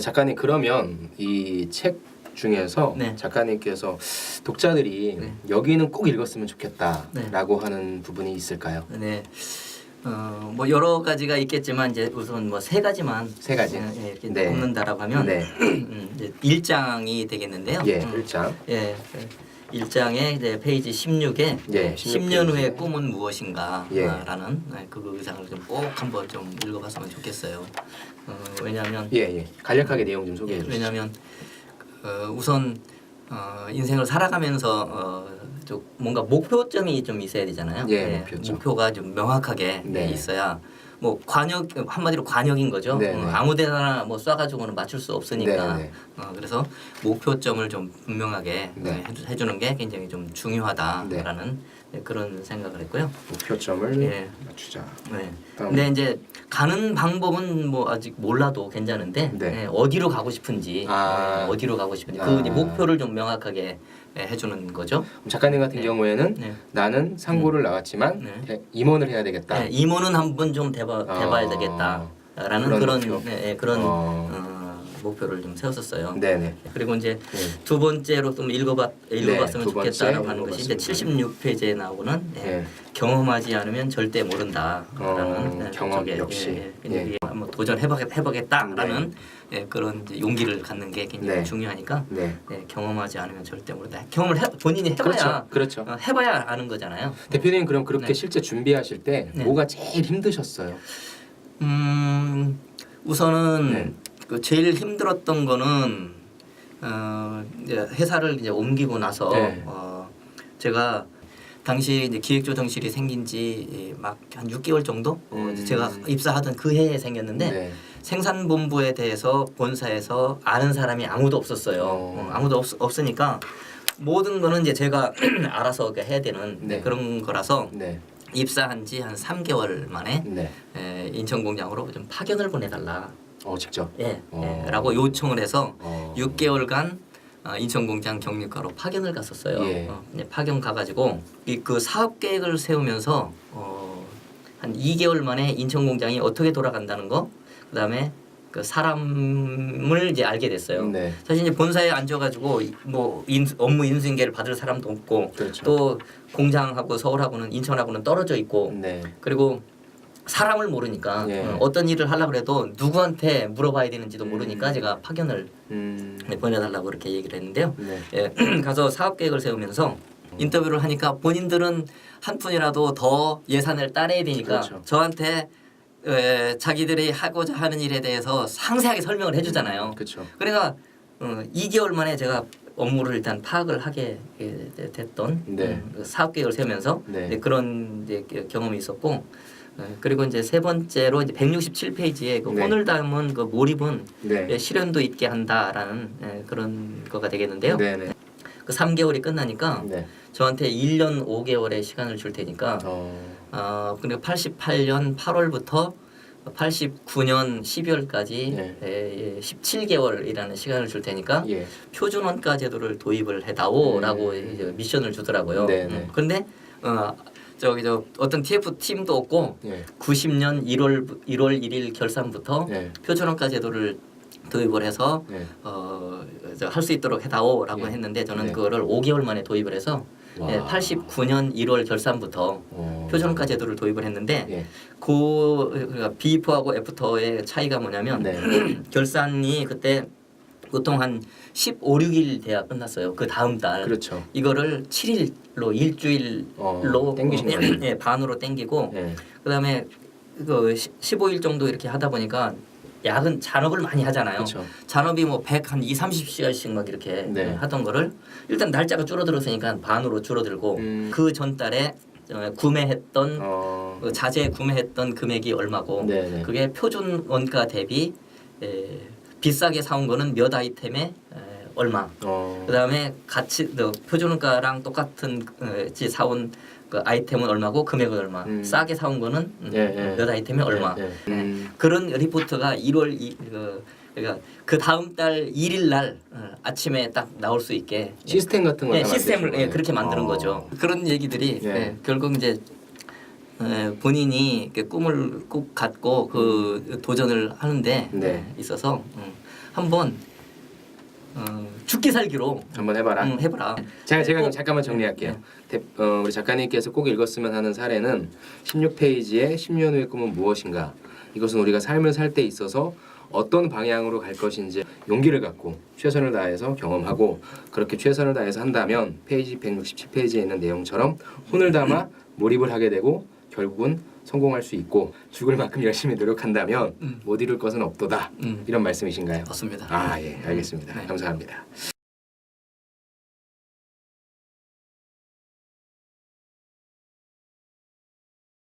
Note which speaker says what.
Speaker 1: 작가님 그러면 이 책 중에서
Speaker 2: 네.
Speaker 1: 작가님께서 독자들이
Speaker 2: 네.
Speaker 1: 여기는 꼭 읽었으면 좋겠다라고
Speaker 2: 네.
Speaker 1: 하는 부분이 있을까요?
Speaker 2: 네. 어, 뭐 여러 가지가 있겠지만 이제 우선 뭐 세 가지만
Speaker 1: 세 가지.
Speaker 2: 예, 예, 이렇게
Speaker 1: 네.
Speaker 2: 꼽는다라고 하면
Speaker 1: 네.
Speaker 2: 음, 이제 일장이 되겠는데요.
Speaker 1: 예,
Speaker 2: 음,
Speaker 1: 일장.
Speaker 2: 예. 일장의 이제 페이지 16에
Speaker 1: 예, 16
Speaker 2: 10년 후의. 꿈은 무엇인가라는
Speaker 1: 예.
Speaker 2: 그 의상을 좀 꼭 한번 좀 읽어봤으면 좋겠어요. 어, 왜냐하면
Speaker 1: 예, 예. 간략하게 내용 좀 소개해
Speaker 2: 예,
Speaker 1: 주시죠.
Speaker 2: 왜냐하면 어, 우선 어, 인생을 살아가면서 어, 좀 뭔가 목표점이 좀 있어야 되잖아요.
Speaker 1: 예, 목표점.
Speaker 2: 목표가 좀 명확하게
Speaker 1: 네.
Speaker 2: 있어야 뭐 관역 한마디로 관역인 거죠.
Speaker 1: 네,
Speaker 2: 어,
Speaker 1: 네.
Speaker 2: 아무데나 뭐 쏴가지고는 맞출 수 없으니까.
Speaker 1: 네, 네.
Speaker 2: 어, 그래서 목표점을 좀 분명하게
Speaker 1: 네.
Speaker 2: 어, 해주, 해주는 게 굉장히 좀 중요하다라는 네, 그런 생각을 했고요.
Speaker 1: 목표점을
Speaker 2: 예.
Speaker 1: 맞추자.
Speaker 2: 네.
Speaker 1: 다음.
Speaker 2: 근데 이제 가는 방법은 뭐 아직 몰라도 괜찮은데
Speaker 1: 네.
Speaker 2: 네, 어디로 가고 싶은지
Speaker 1: 아.
Speaker 2: 네, 어디로 가고 싶은지
Speaker 1: 아.
Speaker 2: 그 목표를 좀 명확하게 네, 해주는 거죠.
Speaker 1: 그럼 작가님 같은
Speaker 2: 네.
Speaker 1: 경우에는
Speaker 2: 네.
Speaker 1: 나는 상고를 나왔지만
Speaker 2: 네.
Speaker 1: 대- 임원을 해야 되겠다.
Speaker 2: 네, 임원은 한번 좀 대봐
Speaker 1: 아.
Speaker 2: 대봐야 되겠다라는
Speaker 1: 그런
Speaker 2: 그런
Speaker 1: 목표.
Speaker 2: 네, 네, 그런
Speaker 1: 어.
Speaker 2: 어, 목표를 좀 세웠었어요.
Speaker 1: 네네.
Speaker 2: 그리고 이제
Speaker 1: 네.
Speaker 2: 두 번째로 좀 읽어봤 읽어봤으면
Speaker 1: 두 번째
Speaker 2: 좋겠다라고 하는 것이 이제
Speaker 1: 읽어봤으면
Speaker 2: 76페이지에 나오는 예,
Speaker 1: 네.
Speaker 2: 경험하지 않으면 절대 모른다라는
Speaker 1: 어,
Speaker 2: 예,
Speaker 1: 경험
Speaker 2: 쪽에,
Speaker 1: 역시.
Speaker 2: 예, 예,
Speaker 1: 예.
Speaker 2: 이게 한번 도전해보겠 해보겠다라는 예, 그런 이제 용기를 갖는 게 굉장히
Speaker 1: 네.
Speaker 2: 중요하니까
Speaker 1: 네.
Speaker 2: 예, 경험하지 않으면 절대 모른다. 경험을 해, 본인이 해봐야
Speaker 1: 그렇죠. 그렇죠.
Speaker 2: 어, 해봐야 아는 거잖아요.
Speaker 1: 대표님 그럼 그렇게
Speaker 2: 네.
Speaker 1: 실제 준비하실 때
Speaker 2: 네.
Speaker 1: 뭐가 제일 힘드셨어요?
Speaker 2: 음 우선은
Speaker 1: 네.
Speaker 2: 그 제일 힘들었던 거는 어 이제 회사를 이제 옮기고 나서
Speaker 1: 네.
Speaker 2: 어 제가 당시 이제 기획조정실이 생긴 지 막 한 6개월 정도 어,
Speaker 1: 음.
Speaker 2: 제가 입사하던 그 해에 생겼는데
Speaker 1: 네.
Speaker 2: 생산본부에 대해서 본사에서 아는 사람이 아무도 없었어요.
Speaker 1: 어.
Speaker 2: 어, 아무도 없, 없으니까 모든 거는 이제 제가 알아서 해야 되는
Speaker 1: 네.
Speaker 2: 그런 거라서
Speaker 1: 네.
Speaker 2: 입사한 지 한 3개월 만에
Speaker 1: 네.
Speaker 2: 에, 인천 공장으로 좀 파견을 보내달라.
Speaker 1: 어 직접.
Speaker 2: 예,
Speaker 1: 어.
Speaker 2: 예, 라고 요청을 해서
Speaker 1: 어.
Speaker 2: 6개월간 어, 인천 공장 경력가로 파견을 갔었어요.
Speaker 1: 예.
Speaker 2: 어, 파견 가가지고 이 그 사업 계획을 세우면서 어, 한 2개월 만에 인천 공장이 어떻게 돌아간다는 거, 그다음에 그 사람을 이제 알게 됐어요.
Speaker 1: 네.
Speaker 2: 사실 이제 본사에 앉아가지고 이- 뭐 인수, 업무 인수인계를 받을 사람도 없고
Speaker 1: 그렇죠.
Speaker 2: 또 공장하고 서울하고는 인천하고는 떨어져 있고
Speaker 1: 네.
Speaker 2: 그리고 사람을 모르니까
Speaker 1: 예.
Speaker 2: 어, 어떤 일을 하려고 해도 누구한테 물어봐야 되는지도 모르니까
Speaker 1: 음.
Speaker 2: 제가 파견을
Speaker 1: 음.
Speaker 2: 네, 보내달라고 그렇게 얘기를 했는데요.
Speaker 1: 네.
Speaker 2: 예, 가서 사업 계획을 세우면서 인터뷰를 하니까 본인들은 한 푼이라도 더 예산을 따내야 되니까
Speaker 1: 그렇죠.
Speaker 2: 저한테 에, 자기들이 하고자 하는 일에 대해서 상세하게 설명을 해주잖아요.
Speaker 1: 그렇죠.
Speaker 2: 그러니까 어, 2개월 만에 제가 업무를 일단 파악을 하게 예, 됐던
Speaker 1: 네.
Speaker 2: 음, 그 사업 계획을 세우면서
Speaker 1: 네.
Speaker 2: 네, 그런 이제 경험이 있었고 예, 그리고 이제 세 번째로 이제 167페이지에 그
Speaker 1: 네.
Speaker 2: 혼을 담은 그 몰입은
Speaker 1: 네.
Speaker 2: 예, 실현도 있게 한다라는 예, 그런 거가 되겠는데요.
Speaker 1: 네. 네.
Speaker 2: 그 3개월이 끝나니까
Speaker 1: 네.
Speaker 2: 저한테 1년 5개월의 시간을 줄 테니까
Speaker 1: 어.
Speaker 2: 어 그리고 88년 8월부터 89년 12월까지
Speaker 1: 네.
Speaker 2: 예, 17개월이라는 시간을 줄 테니까
Speaker 1: 예.
Speaker 2: 표준 원가 제도를 도입을 해다오라고
Speaker 1: 음.
Speaker 2: 이제 미션을 주더라고요.
Speaker 1: 네, 네.
Speaker 2: 음, 그런데 어 저기 저 어떤 TF 팀도 없고
Speaker 1: 예.
Speaker 2: 90년 1월 1월 1일 결산부터
Speaker 1: 네.
Speaker 2: 표준 원가 제도를 도입을 해서
Speaker 1: 네.
Speaker 2: 어할 수 있도록 해다오라고
Speaker 1: 예.
Speaker 2: 했는데 저는
Speaker 1: 네.
Speaker 2: 그거를 5개월 만에 도입을 해서
Speaker 1: 와.
Speaker 2: 예, 89년 1월 결산부터
Speaker 1: 어.
Speaker 2: 표준원가 제도를 도입을 했는데
Speaker 1: 예.
Speaker 2: 그 그러니까 비포하고 애프터의 차이가 뭐냐면
Speaker 1: 네.
Speaker 2: 결산이 그때 보통 한 15, 16일 돼야 끝났어요. 그 다음 달
Speaker 1: 그렇죠.
Speaker 2: 이거를 7일로 일주일로
Speaker 1: 어, 땡기신
Speaker 2: 어,
Speaker 1: 거예요?
Speaker 2: 예, 반으로 땡기고
Speaker 1: 예.
Speaker 2: 그다음에 그 15일 정도 이렇게 하다 보니까 야근 잔업을 많이 하잖아요.
Speaker 1: 그렇죠.
Speaker 2: 잔업이 뭐 100, 한 2, 30시간씩 막 이렇게
Speaker 1: 네.
Speaker 2: 하던 거를 일단 날짜가 줄어들었으니까 반으로 줄어들고
Speaker 1: 음.
Speaker 2: 그 전달에 어, 구매했던
Speaker 1: 어.
Speaker 2: 그 자재 구매했던 금액이 얼마고
Speaker 1: 네, 네.
Speaker 2: 그게 표준 원가 대비 에, 비싸게 사온 거는 몇 아이템에 에, 얼마
Speaker 1: 어.
Speaker 2: 그다음에 같이 너 표준 원가랑 똑같은 어, 지 사온 그 아이템은 얼마고 금액은 얼마
Speaker 1: 음.
Speaker 2: 싸게 사온 거는 음,
Speaker 1: 예, 예.
Speaker 2: 몇 아이템에 얼마
Speaker 1: 예, 예. 음.
Speaker 2: 그런 리포트가 1월 이, 그, 그러니까 그 다음 달 1일 날 어, 아침에 딱 나올 수 있게
Speaker 1: 시스템 같은 걸
Speaker 2: 예,
Speaker 1: 다
Speaker 2: 시스템을 예? 그렇게 만드는
Speaker 1: 어.
Speaker 2: 거죠. 그런 얘기들이
Speaker 1: 예.
Speaker 2: 예, 결국 이제 에, 본인이 꿈을 꼭 갖고 그 도전을 하는데
Speaker 1: 네.
Speaker 2: 예, 있어서 음, 한번 어, 죽기 살기로
Speaker 1: 한번 해봐라.
Speaker 2: 음, 해봐라.
Speaker 1: 제가 제가 그럼
Speaker 2: 꼭-
Speaker 1: 잠깐만 정리할게요. 대, 어, 우리 작가님께서 꼭 읽었으면 하는 사례는 16페이지에 10년 후의 꿈은 무엇인가? 이것은 우리가 삶을 살 때 있어서 어떤 방향으로 갈 것인지 용기를 갖고 최선을 다해서 경험하고 그렇게 최선을 다해서 한다면 페이지 167페이지에 있는 내용처럼 혼을 담아 몰입을 하게 되고 결국은 성공할 수 있고 죽을 만큼 열심히 노력한다면
Speaker 2: 음.
Speaker 1: 못 이룰 것은 없도다
Speaker 2: 음,
Speaker 1: 이런 말씀이신가요?
Speaker 2: 맞습니다.
Speaker 1: 아 예 알겠습니다
Speaker 2: 네.
Speaker 1: 감사합니다.